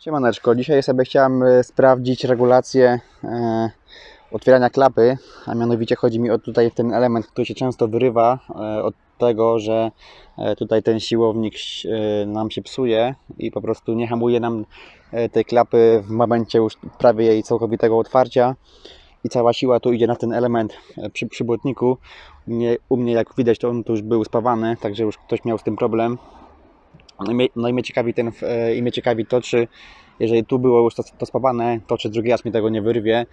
Siemaneczko, dzisiaj sobie chciałem e, sprawdzić regulację e, otwierania klapy, a mianowicie chodzi mi o tutaj ten element, który się często wyrywa e, od tego, że e, tutaj ten siłownik e, nam się psuje i po prostu nie hamuje nam e, tej klapy w momencie już prawie jej całkowitego otwarcia i cała siła tu idzie na ten element e, przy, przy błotniku. U mnie, u mnie jak widać to on tu już był spawany, także już ktoś miał z tym problem. No i mnie, no i mnie ciekawi ten, e, i mnie ciekawi to, czy jeżeli tu było już to, to spawane, to czy drugi raz mi tego nie wyrwie,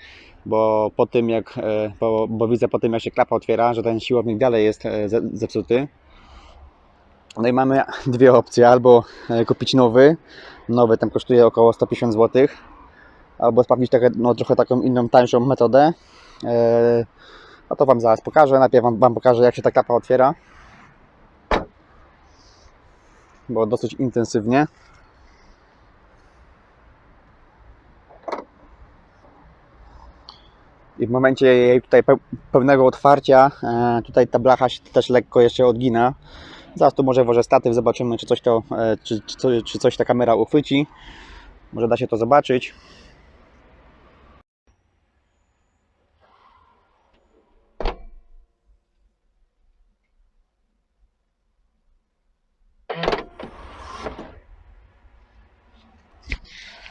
bo po tym jak, e, bo, bo widzę po tym jak się klapa otwiera, że ten siłownik dalej jest e, ze- zepsuty. No i mamy dwie opcje, albo kupić nowy, nowy tam kosztuje około 150 zł, albo sprawdzić trochę, no, trochę taką inną, tańszą metodę. No to Wam zaraz pokażę, najpierw Wam, wam pokażę jak się ta klapa otwiera. Bo dosyć intensywnie. I w momencie jej tutaj pe- pełnego otwarcia, e, tutaj ta blacha się też lekko jeszcze odgina. Zaraz tu może włożę statyw, zobaczymy czy coś, to, e, czy, czy, czy coś ta kamera uchwyci. Może da się to zobaczyć.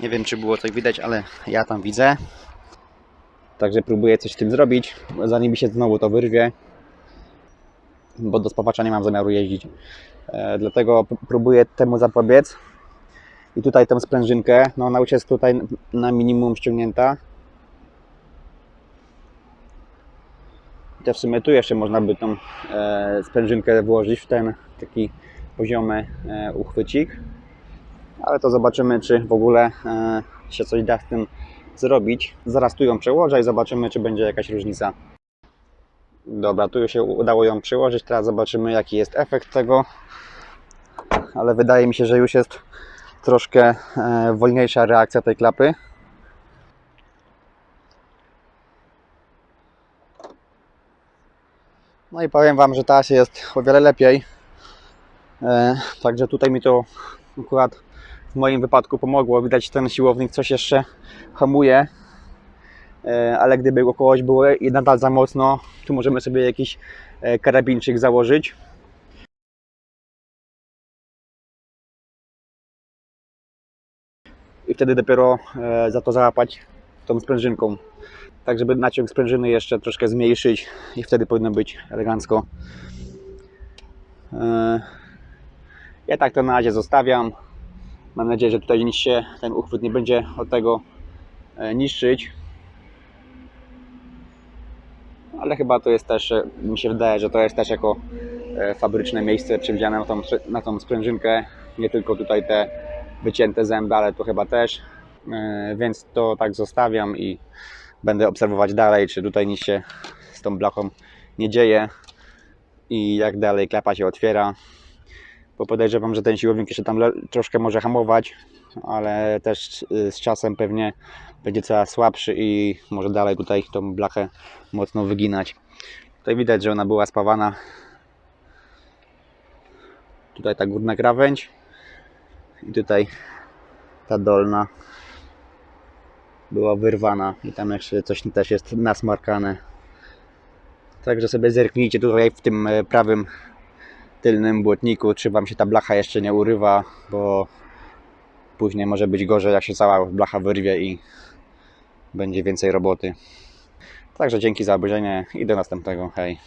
Nie wiem, czy było coś widać, ale ja tam widzę. Także próbuję coś z tym zrobić, zanim mi się znowu to wyrwie. Bo do spawacza nie mam zamiaru jeździć. E, dlatego próbuję temu zapobiec. I tutaj tę sprężynkę, no ona już jest tutaj na minimum ściągnięta. I w sumie tu jeszcze można by tą e, sprężynkę włożyć w ten taki poziomy e, uchwycik ale to zobaczymy, czy w ogóle e, się coś da z tym zrobić. Zaraz tu ją przełożę i zobaczymy, czy będzie jakaś różnica. Dobra, tu już się udało ją przełożyć, teraz zobaczymy, jaki jest efekt tego. Ale wydaje mi się, że już jest troszkę e, wolniejsza reakcja tej klapy. No i powiem Wam, że teraz jest o wiele lepiej. E, Także tutaj mi to akurat w moim wypadku pomogło. Widać, ten siłownik coś jeszcze hamuje, E, ale gdyby go kogoś było nadal za mocno, tu możemy sobie jakiś e, karabinczyk założyć. I wtedy dopiero e, za to załapać tą sprężynką. Tak, żeby naciąg sprężyny jeszcze troszkę zmniejszyć i wtedy powinno być elegancko. Ja tak to na razie zostawiam. Mam nadzieję, że tutaj nic się ten uchwyt nie będzie od tego e, niszczyć. Ale chyba to jest też, e, mi się wydaje, że to jest też jako e, fabryczne miejsce przewidziane na tą, na tą sprężynkę. Nie tylko tutaj te wycięte zęby, ale to chyba też. Więc to tak zostawiam i będę obserwować dalej, czy tutaj nic się z tą blachą nie dzieje i jak dalej klapa się otwiera bo podejrzewam, że ten siłownik jeszcze tam troszkę może hamować, ale też y, z czasem pewnie będzie coraz słabszy i może dalej tutaj tą blachę mocno wyginać. Tutaj widać, że ona była spawana. Tutaj ta górna krawędź i tutaj ta dolna była wyrwana i tam jeszcze coś też jest nasmarkane. Także sobie zerknijcie tutaj w tym e, prawym tylnym błotniku, czy Wam się ta blacha jeszcze nie urywa, bo później może być gorzej, jak się cała blacha wyrwie i będzie więcej roboty. Także dzięki za obejrzenie i do następnego. Hej.